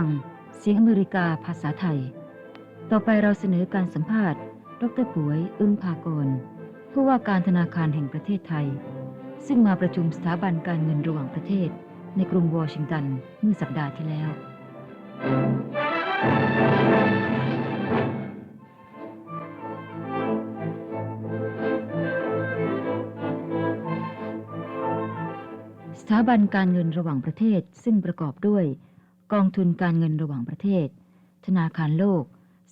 ังรับฟัง เสียงอเมริกาภาษาไทย ต่อไปเราเสนอการสัมภาษณ์ ดรผวย อึ้งภากรผู้ว่าการธนาคารแห่งประเทศไทย ซึ่งมาประชุมสถาบันการเงินระหว่างประเทศ ในกรุงวอชิงตันเมื่อสัปดาห์ที่แล้ว สถาบันการเงินระหว่างประเทศซึ่งประกอบด้วย กองทุนการเงินระหว่างประเทศ ธนาคารโลก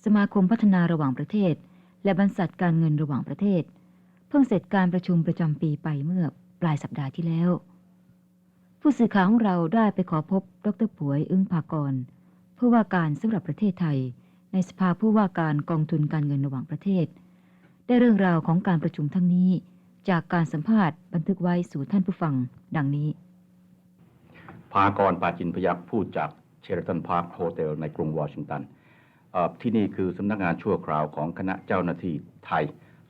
สมาคมพัฒนาระหว่างประเทศ และบรรษัทการเงินระหว่างประเทศ เพิ่งเสร็จการประชุมประจำปีไปเมื่อปลายสัปดาห์ที่แล้ว ผู้สื่อข่าวของเราได้ไปขอพบ ดรผวยอึ้งภากรผู้ว่าการสำหรับประเทศไทย ในสภาผู้ว่าการกองทุนการเงินระหว่างประเทศ ได้เรื่องราวของการประชุมทั้งนี้ จากการสัมภาษณ์บันทึกไว้สู่ท่านผู้ฟัง ดังนี้ พากรปาจินพยักพูดจาก เชอร์ตันพาร์คโฮเทลในกรุงวอชิงตันที่นี่คือสำนักงานชั่วคราวของคณะเจ้าหน้าที่ไทย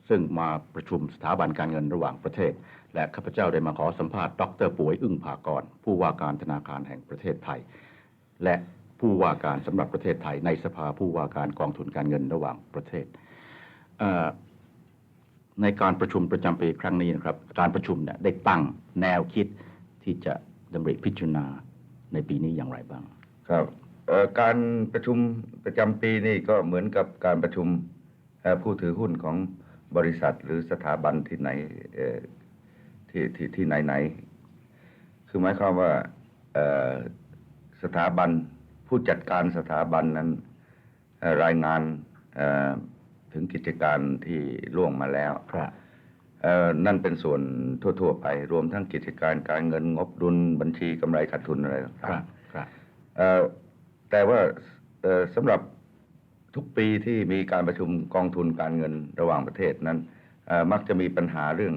ซึ่งมาประชุมสถาบันการเงินระหว่างประเทศ และข้าพเจ้าได้มาขอสัมภาษณ์ดรป่วยอึ้งภากร ผู้ว่าการธนาคารแห่งประเทศไทย และผู้ว่าการสำหรับประเทศไทย ในสภาผู้ว่าการกองทุนการเงินระหว่างประเทศในการประชุมประจำปีครั้งนี้นะครับ การประชุมเนี่ยได้ตั้งแนวคิดที่จะดำริพิจารณาในปีนี้อย่างไรบ้าง ครับเอ่อการประชุมประจำปีนี่ก็เหมือนกับการประชุมเอ่อผู้ถือหุ้นของบริษัทหรือสถาบันที่ไหนเอ่อที่ที่ที่ไหนไหน คือหมายความว่าเอ่อสถาบันผู้จัดการสถาบันนั้นเอ่อรายงานเอ่อถึงกิจการที่ล่วงมาแล้วครับเอ่อนั่นเป็นส่วนทั่ว ๆ ไป รวมทั้งกิจการการเงินงบดุลบัญชีกำไรขาดทุนอะไรครัต่างบครับๆเอ่อ แต่ว่าเอ่อสำหรับทุกปีที่มีการประชุมกองทุนการเงินระหว่างประเทศนั้นเอ่อมักจะมีปัญหาเรื่อง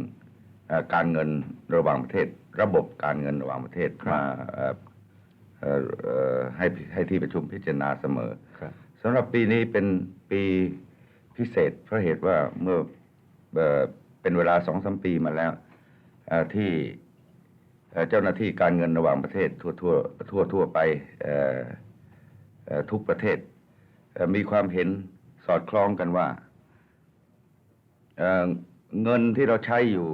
เอ่อการเงินระหว่างประเทศ ระบบการเงินระหว่างประเทศครับมาเอ่อเอ่อเอ่อให้ให้ที่ประชุมพิจารณาเสมอครับสำหรับปีนี้เป็นปีพิเศษ เพราะเหตุว่าเมื่อเอ่อเป็นเวลาสองสมปีมาแล้วเอ่อที่ เอ่อเจ้าหน้าที่การเงินระหว่างประเทศทั่วทั่วทั่วทั่วไปเอ่อเอ่อทุกประเทศเอ่อมีความเห็นสอดคล้องกันว่าเอ่อเงินที่เราใช้อยู่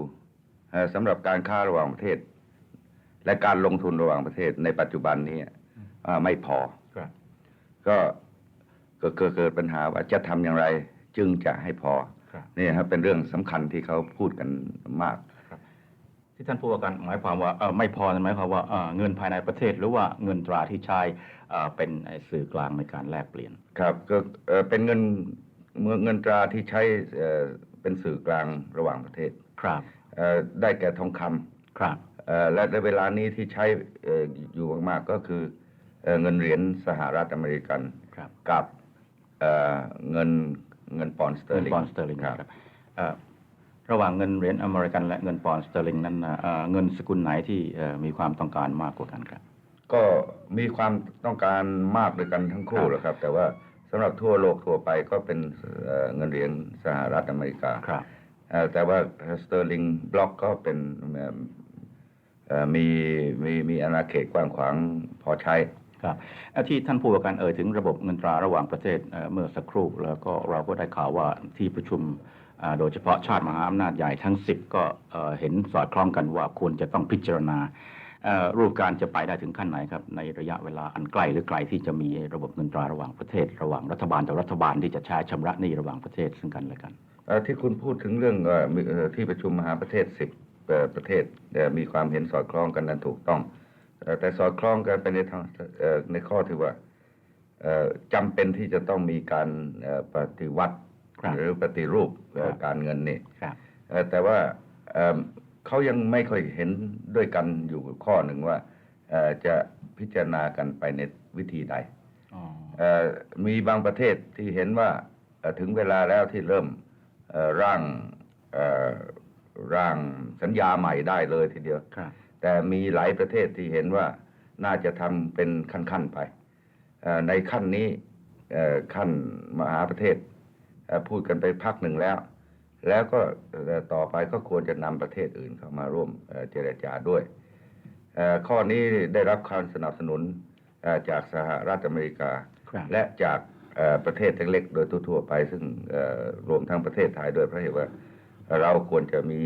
เอ่อสำหรับการค้าระหว่างประเทศ และการลงทุนระหว่างประเทศในปัจจุบันนี้อ่าไม่พอครับก็เกิดเกิดเกิดปัญหาว่าจะทำอย่างไรจึงจะให้พอครับนี่ครับเป็นเรื่องสำคัญที่เขาพูดกันมาก ที่ท่านผู้ว่าการหมายความว่าเอ่อไม่พอนั่นหมายความว่าเอ่อเงินภายในประเทศ หรือว่าเงินตราที่ใช้เอ่อเป็นไอ้สื่อกลางในการแลกเปลี่ยนครับก็เอ่อเป็นเงินเงินเงินตราที่ใช้เอ่อเป็นสื่อกลางระหว่างประเทศครับเอ่อได้แก่ทองคำครับเอ่อและในเวลานี้ที่ใช้เอ่ออยู่มากๆก็คือเอ่อเงินเหรียญสหรัฐอเมริกันครับกับเอ่อเงินเงินปอนด์สเตอเงิร์นลิงปอนด์สเตอร์ลิงครับนะค รับเอ่อระหว่างเงินเหรียญอเมริกันและเงินปอนด์สเตอร์ลิงนั้นนะเอ่อเงินสกุลไหนที่เอ่อมีความต้องการมากกว่ากันครับ ก็มีความต้องการมากด้วยกันทั้งคู่ครับแหละครับ แต่ว่าสำหรับทั่วโลกทั่วไปก็เป็นเอ่อเงินเหรียญสหรัฐอเมริกาครับเอ่อแต่ว่าสเตอร์ลิงบล็อกก็เป็นเอ่อเอ่อมีมีมีอาณาเขตกว้างขวางพอใช้ครับเอ่อที่ท่านผู้ว่าการเอ่ยถึงระบบเงินตราระหว่างประเทศเอ่อเมื่อสักครู่แล้วก็เราก็ได้ข่าวว่าที่ประชุมอ่า โดยเฉพาะชาติมหาอำนาจใหญ่ทั้ง 10 ก็เห็นสอดคล้องกันว่าควรจะต้องพิจารณารูปการจะไปได้ถึงขั้นไหนครับ ในระยะเวลาอันใกล้หรือไกลที่จะมีระบบเงินตราระหว่างประเทศ ระหว่างรัฐบาลต่อรัฐบาลที่จะใช้ชำระหนี้ระหว่างประเทศซึ่งกันและกันที่คุณพูดถึงเรื่องอที่ประชุมมหาประเทศสิบประเทศมีความเห็นสอดคล้องกันนั้นถูกต้อง แต่สอดคล้องกันไปในทางในข้อที่ว่าเอ่อจำเป็นที่จะต้องมีการปฏิวัติ หรือปฏิรูปเอ่อครับการเงินนี่ครับเอ่อแต่ว่าเอิ่มเขายังไม่ค่อยเห็นด้วยกันอยู่ข้อหนึ่งว่าเอ่อจะพิจารณากันไปในวิธีใดอ๋อเอ่อมีบางประเทศที่เห็นว่าเอ่อถึงเวลาแล้วที่เริ่มเอ่อร่างเอ่อร่างสัญญาใหม่ได้เลยทีเดียวครับแต่มีหลายประเทศที่เห็นว่าน่าจะทำเป็นขั้นๆไปเอ่อในขั้นนี้เอ่อขั้นมหาประเทศเอ่อ พูดกันไปพักหนึ่งแล้ว แล้วก็เอ่อต่อไปก็ควรจะนำประเทศอื่นเข้ามาร่วมเอ่อเจรจาด้วยเอ่อข้อนี้ได้รับการสนับสนุนเอ่อจากสหรัฐอเมริกาครับและจากเอ่อประเทศเล็กๆโดยทั่วๆไป ซึ่งเอ่อรวมทั้งประเทศไทยด้วยเพราะเหตุว่าเราควรจะมี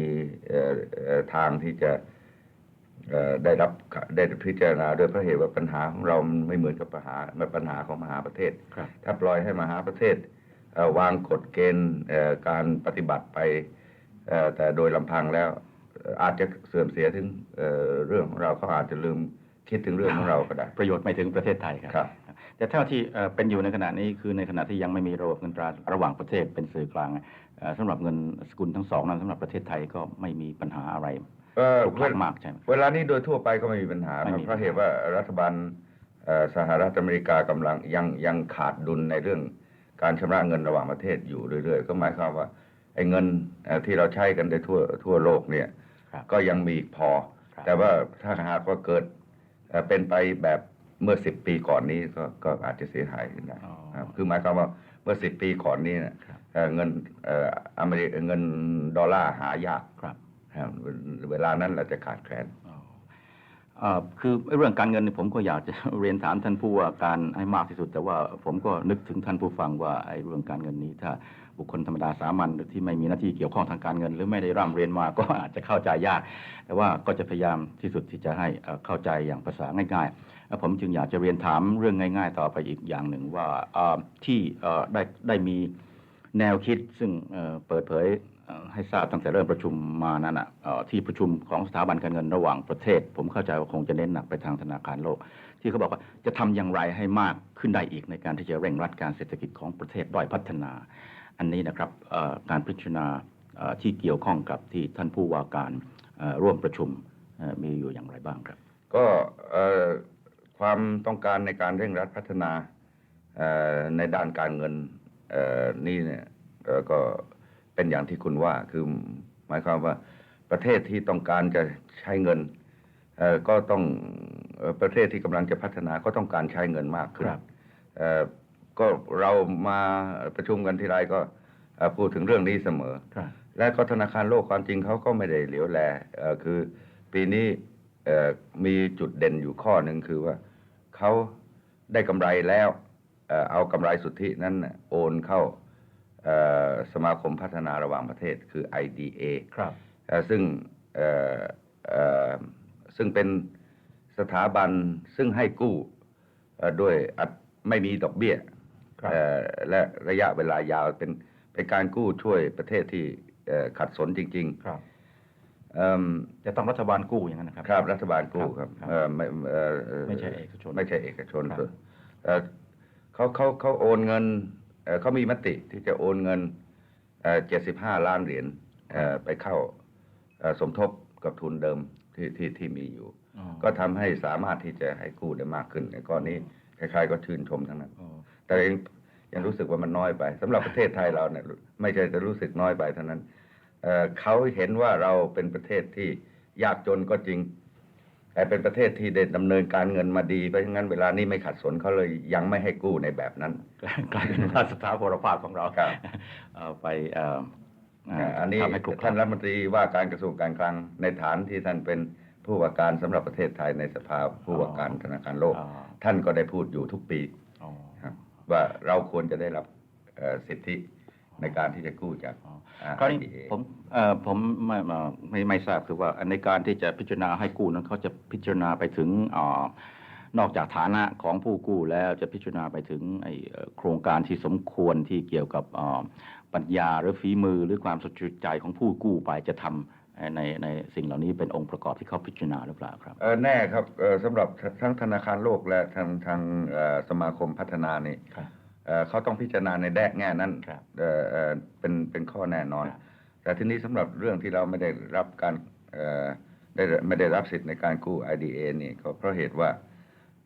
เอ่อเอ่อทางที่จะเอ่อได้รับได้พิจารณาด้วยเพราะเหตุว่าปัญหาของเรามันไม่เหมือนกับปัญหาปัญหาของมหาประเทศครับถ้าปล่อยให้มหาประเทศเอ่อ วางกฎเกณฑ์เอ่อการปฏิบัติไปเอ่อแต่โดยลำพังแล้วเอ่ออาจจะเสื่อมเสียถึงเอ่อเรื่องของเราเขาอาจจะลืมคิดถึงเรื่องของเราก็ได้ ประโยชน์ไม่ถึงประเทศไทยครับครับแต่เท่าที่เอ่อเป็นอยู่ในขณะนี้คือในขณะที่ยังไม่มีระบบเงินตราระหว่างประเทศเป็นสื่อกลางเอ่อสำหรับเงินสกุลทั้งสองนั้นสำหรับประเทศไทยก็ไม่มีปัญหาอะไรเอ่อคลุกคลักมากใช่ไหมเวลานี้โดยทั่วไปก็ไม่มีปัญหาไม่มีเพราะเหตุว่ารัฐบาลเอ่อสหรัฐอเมริกากำลังยังยังขาดดุลในเรื่อง การชำระเงินระหว่างประเทศอยู่เรื่อย ๆ ก็หมายความว่าไอ้เงินเอ่อที่เราใช้กันในทั่วทั่วโลกเนี่ยครับก็ยังมีอีกพอครับแต่ว่าถ้าหากว่าเกิดเอ่อเป็นไปแบบเมื่อสิบปีก่อนนี้ก็ก็อาจจะเสียหายขึ้นได้อ๋อครับคือหมายความว่าเมื่อสิบปีก่อนนี้เนี่ยครับเอ่อเงินเอ่ออเมริเงินดอลลาร์หายากครับครับเวลานั้นเราจะขาดแคลนอ๋อเอ่อ คือเรื่องการเงินนี่ผมก็อยากจะเรียนถามท่านผู้ว่าการให้มากที่สุด แต่ว่าผมก็นึกถึงท่านผู้ฟังว่าไอ้เรื่องการเงินนี้ ถ้าบุคคลธรรมดาสามัญที่ไม่มีหน้าที่เกี่ยวข้องทางการเงิน หรือไม่ได้ร่ำเรียนมาก็อาจจะเข้าใจยาก แต่ว่าก็จะพยายามที่สุดที่จะให้เข้าใจอย่างภาษาง่ายๆแล้วผมจึงอยากจะเรียนถามเรื่องง่าย ๆ ต่อไปอีกอย่างหนึ่งว่าที่ได้ได้มีแนวคิดซึ่งเปิดเผย ให้ทราบตั้งแต่เริ่มประชุมมานั้นอะที่ประชุมของสถาบันการเงินระหว่างประเทศ ผมเข้าใจว่าคงจะเน้นหนักไปทางธนาคารโลก ที่เขาบอกว่าจะทำอย่างไรให้มากขึ้นได้อีกในการที่จะเร่งรัดการเศรษฐกิจของประเทศด้อยพัฒนา อันนี้นะครับการพิจารณาที่เกี่ยวข้องกับที่ท่านผู้ว่าการร่วมประชุมมีอยู่อย่างไรบ้างครับ ก็ความต้องการในการเร่งรัดพัฒนาในด้านการเงินนี่เนี่ยก็ เป็นอย่างที่คุณว่าคือหมายความว่าประเทศที่ต้องการจะใช้เงินเอ่อก็ต้องเอ่อประเทศที่กำลังจะพัฒนาก็ต้องการใช้เงินมากขึ้นครับเอ่อก็เรามาประชุมกันทีไรก็เอ่อพูดถึงเรื่องนี้เสมอครับและก็ธนาคารโลกความจริงเขาก็ไม่ได้เหลียวแลเอ่อคือปีนี้เอ่อมีจุดเด่นอยู่ข้อหนึ่งคือว่าเขาได้กำไรแล้ว เอ่อเอากำไรสุทธินั้นน่ะโอนเข้าเอ่อ สมาคมพัฒนาระหว่างประเทศคือ IDA ครับเอ่อซึ่งเอ่อเอ่อซึ่งเป็นสถาบันซึ่งให้กู้เอ่อด้วยอัตไม่มีดอกเบี้ยครับเอ่อและระยะเวลายาวเป็นเป็นการกู้ช่วยประเทศที่เอ่อขัดสนจริงครับๆเอิ่มจะต้องรัฐบาลกู้อย่างนั้นนะครับ ครับ รัฐบาลกู้ครับครับเอ่อไม่เอ่อไม่ใช่เอกชน ไม่ใช่เอกชนครับเอ่อเขาเขาเขาโอนเงิน เอ่อเขามีมติที่จะโอนเงินเจ็ดสิบห้าล้านเหรียญเอ่อไปเข้าเอ่อสมทบกับทุนเดิมที่ที่ที่มีอยู่อ๋อก็ทำให้สามารถที่จะให้กู้ได้มากขึ้นในก้อนนี้ใครๆก็ชื่นชมทั้งนั้นอ๋อแต่ยังยังรู้สึกว่ามันน้อยไปสำหรับประเทศไทยเราเนี่ยไม่ใช่จะรู้สึกน้อยไปเท่านั้นเอ่อเขาเห็นว่าเราเป็นประเทศที่ยากจนก็จริง แต่เป็นประเทศที่ได้ดำเนินการเงินมาดี เพราะฉะนั้นเวลานี้ไม่ขัดสนเขาเลยยังไม่ให้กู้ในแบบนั้นกลายเป็นว่าสถาพรภาพของเราครับเอาไปเอ่อเอ่ออันนี้ทำให้คลุกคท่านลัรักฐมนตรีว่าการกระทรวงการคลังในฐานที่ท่านเป็นผู้ว่าการสำหรับประเทศไทยในสภาผู้ว่าการธนาคารโลกอ๋อท่านก็ได้พูดอยู่ทุกปีอ๋อครับว่าเราควรจะได้รับเอ่อสิทธิในการที่จะกู้จากอ๋ออ่า คราวนี้ IDA ผมเอ่อผมไม่ไม่ไม่ไม่ทราบคือว่าในการที่จะพิจารณาให้กู้นั้นเขาจะพิจารณาไปถึงเออนอกจากฐานะของผู้กู้แล้วจะพิจารณาไปถึงไอ้เอ่อโครงการที่สมควรที่เกี่ยวกับเอ่อปัญญาหรือฝีมือหรือความสุจริตใจของผู้กู้ไปจะทำเอ่อในในสิ่งเหล่านี้เป็นองค์ประกอบที่เขาพิจารณาหรือเปล่าครับเออแน่ครับเอ่อสำหรับทั้งธนาคารโลกและทางทางเอ่อสมาคมพัฒนานี่ครับ เอ่อเขาต้องพิจารณาในแดกแง่นั้นครับเอ่อเอ่อเป็นเป็นข้อแน่นอนครับแต่ทีนี้สำหรับเรื่องที่เราไม่ได้รับการเอ่อได้ไม่ได้รับสิทธิ์ในการกู้ IDA นี่ก็เพราะเหตุว่า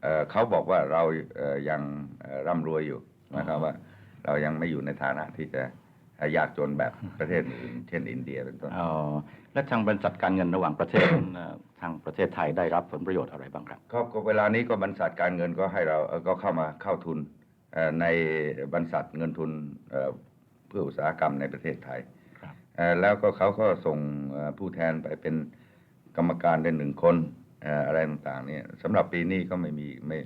เอ่อเขาบอกว่าเราเอ่อยังเอ่อร่ำรวยอยู่นะครับว่า เรายังไม่อยู่ในฐานะที่จะเอ่อยากจนแบบประเทศอื่นเช่นอินเดียเป็นต้นอ๋อและทางบริษัทการเงินระหว่างประเทศนั้นเอ่อทางประเทศไทยได้รับผลประโยชน์อะไรบ้างครับครับก็เวลานี้ก็บรรษัทการเงินก็ให้เราเอ่อก็เข้ามาเข้าทุนเอ่อ ในบรรษัทเงินทุนเอ่อเพื่ออุตสาหกรรมในประเทศไทยครับเอ่อแล้วก็เขาก็ส่งเอ่อผู้แทนไปเป็นกรรมการได้หนึ่งคนเอ่ออะไรต่างๆเนี่ยสำหรับปีนี้ก็ไม่มีไม่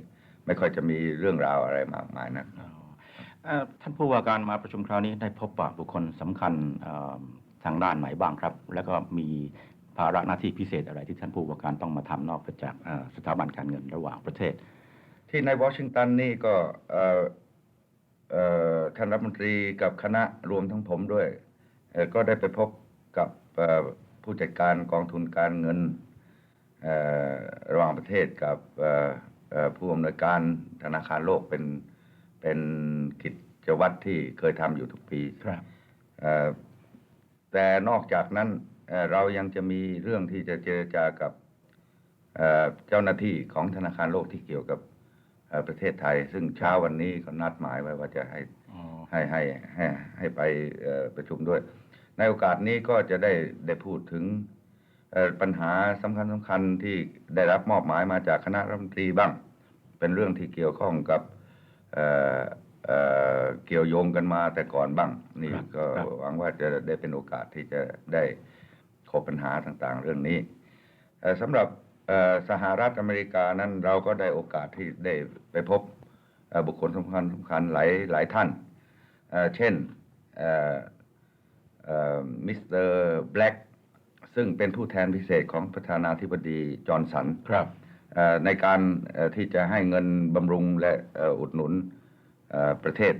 ไม่ค่อยจะมีเรื่องราวอะไรมากมายนะอ๋อเอ่อท่านผู้ว่าการมาประชุมคราวนี้ได้พบปะบุคคลสำคัญเอ่อทางด้านไหนบ้างครับ แล้วก็มีภาระหน้าที่พิเศษอะไรที่ท่านผู้ว่าการต้องมาทำนอกไปจากเอ่อสถาบันการเงินระหว่างประเทศ ที่ในวอชิงตันนี่ก็เอ่อเอ่อท่านรัฐมนตรีกับคณะรวมทั้งผมด้วยเอ่อก็ได้ไปพบกับเอ่อผู้จัดการกองทุนการเงินเอ่อระหว่างประเทศกับเอ่อเอ่อผู้อำนวยการธนาคารโลกเป็นเป็นกิจวัตรที่เคยทำอยู่ทุกปีครับเอ่อแต่นอกจากนั้นเอ่อเรายังจะมีเรื่องที่จะเจรจากับเอ่อเจ้าหน้าที่ของธนาคารโลกที่เกี่ยวกับเอ่อ ประเทศไทย ซึ่งเช้าวันนี้ก็นัดหมายไว้ว่าจะให้อ๋อให้ให้ให้ให้ไปเอ่อประชุมด้วย ในโอกาสนี้ก็จะได้ได้พูดถึงเอ่อปัญหาสำคัญสำคัญที่ได้รับมอบหมายมาจากคณะรัฐมนตรีบ้าง เป็นเรื่องที่เกี่ยวข้องกับเอ่อเอ่อเกี่ยวโยงกันมาแต่ก่อนบ้าง นี่ครับก็ครับหวังว่าจะได้เป็นโอกาสที่จะได้ขบปัญหาต่างๆ เรื่องนี้เอ่อสำหรับเอ่อ สหรัฐอเมริกานั้นเราก็ได้โอกาสที่ได้ไปพบเอ่อบุคคลสำคัญสำคัญหลายหลายท่านเอ่อเช่นเอ่อเอ่อมิสเตอร์แบล็กซึ่งเป็นผู้แทนพิเศษของประธานาธิบดีจอห์นสันครับเอ่อในการเอ่อที่จะให้เงินบำรุงและเอ่ออุดหนุนเอ่อประเทศ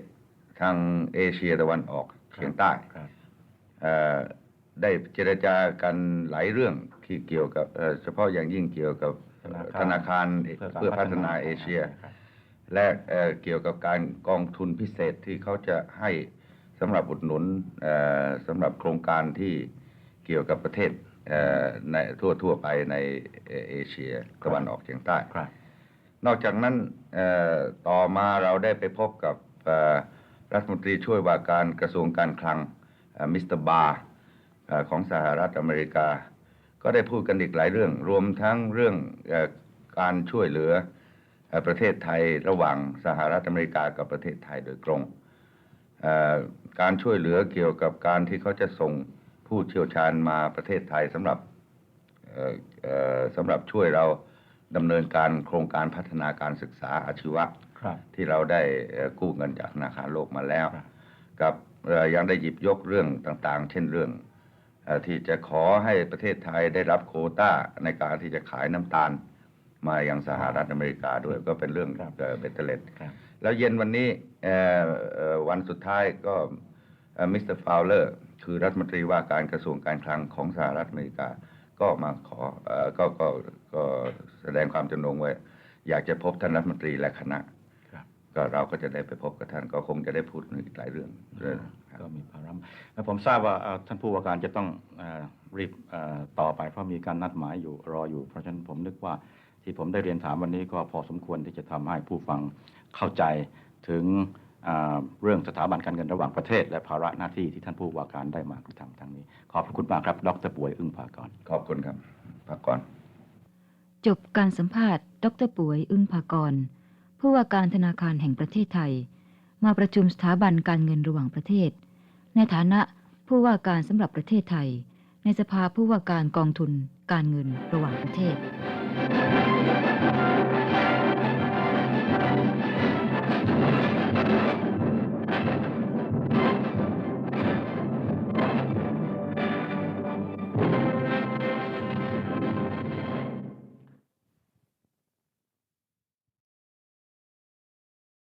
ทางเอเชียตะวันออกเฉียงใต้ครับเอ่อได้เจรจากันหลายเรื่อง ที่เกี่ยวกับเอ่อเฉพาะอย่างยิ่งเกี่ยวกับเอ่อธนาคารเพื่อพัฒนาเอเชียครับและเอ่อเกี่ยวกับการกองทุนพิเศษที่เขาจะให้สำหรับอุดหนุนเอ่อสำหรับโครงการที่เกี่ยวกับประเทศเอ่อในทั่วทั่วๆไปในเอ่อเอเชียตะวันออกเฉียงใต้ครับนอกจากนั้นเอ่อต่อมาเราได้ไปพบกับเอ่อรัฐมนตรีช่วยว่าการกระทรวงการคลังเอ่อมิสเตอร์บาร์เอ่อของสหรัฐอเมริกา ก็ได้พูดกันอีกหลายเรื่อง รวมทั้งเรื่องเอ่อการช่วยเหลือเอ่อประเทศไทยระหว่างสหรัฐอเมริกากับประเทศไทยโดยตรงเอ่อการช่วยเหลือเกี่ยวกับการที่เขาจะส่งผู้เชี่ยวชาญมาประเทศไทยสำหรับเอ่อเอ่อสำหรับช่วยเราดำเนินการโครงการพัฒนาการศึกษาอาชีวะครับที่เราได้เอ่อกู้เงินจากธนาคารโลกมาแล้วครับกับเอ่อยังได้หยิบยกเรื่องต่างๆ เช่นเรื่องเออ ที่จะขอให้ประเทศไทยได้รับโควต้าในการที่จะขายน้ำตาล มายังสหรัฐอเมริกาด้วยก็เป็นเรื่องครับเอ่อเบตเตเลตครับแล้วเย็นวันนี้เอ่อเอ่อวันสุดท้ายก็มิสเตอร์ฟาวเลอร์คือรัฐมนตรีว่าการกระทรวงการคลังของสหรัฐอเมริกา ก็มาขอเอ่อก็ก็ก็แสดงความจำนงไว้ อยากจะพบท่านรัฐมนตรีและคณะครับ ก็เราก็จะได้ไปพบกับท่านก็คงจะได้พูดอีกหลายเรื่องด้วยครับก็มีภาระแล้วผมทราบว่าเอ่อท่านผู้ว่าการจะต้องเอ่อรีบเอ่อต่อไปเพราะมีการนัดหมายอยู่รออยู่ เพราะฉะนั้นผมนึกว่าที่ผมได้เรียนถามวันนี้ก็พอสมควรที่จะทำให้ผู้ฟังเข้าใจถึงเอ่อเรื่องสถาบันการเงินระหว่างประเทศ และภาระหน้าที่ที่ท่านผู้ว่าการได้มากระทำทางนี้ ขอบพระคุณมากครับดรป่วยอึ้งภากรขอบคุณครับพักก่อนจบการสัมภาษณ์ ดรป่วยอึ้งภากร ผู้ว่าการธนาคารแห่งประเทศไทย มาประชุมสถาบันการเงินระหว่างประเทศ ในฐานะผู้ว่าการสำหรับประเทศไทย ในสภาผู้ว่าการกองทุน การเงินระหว่างประเทศ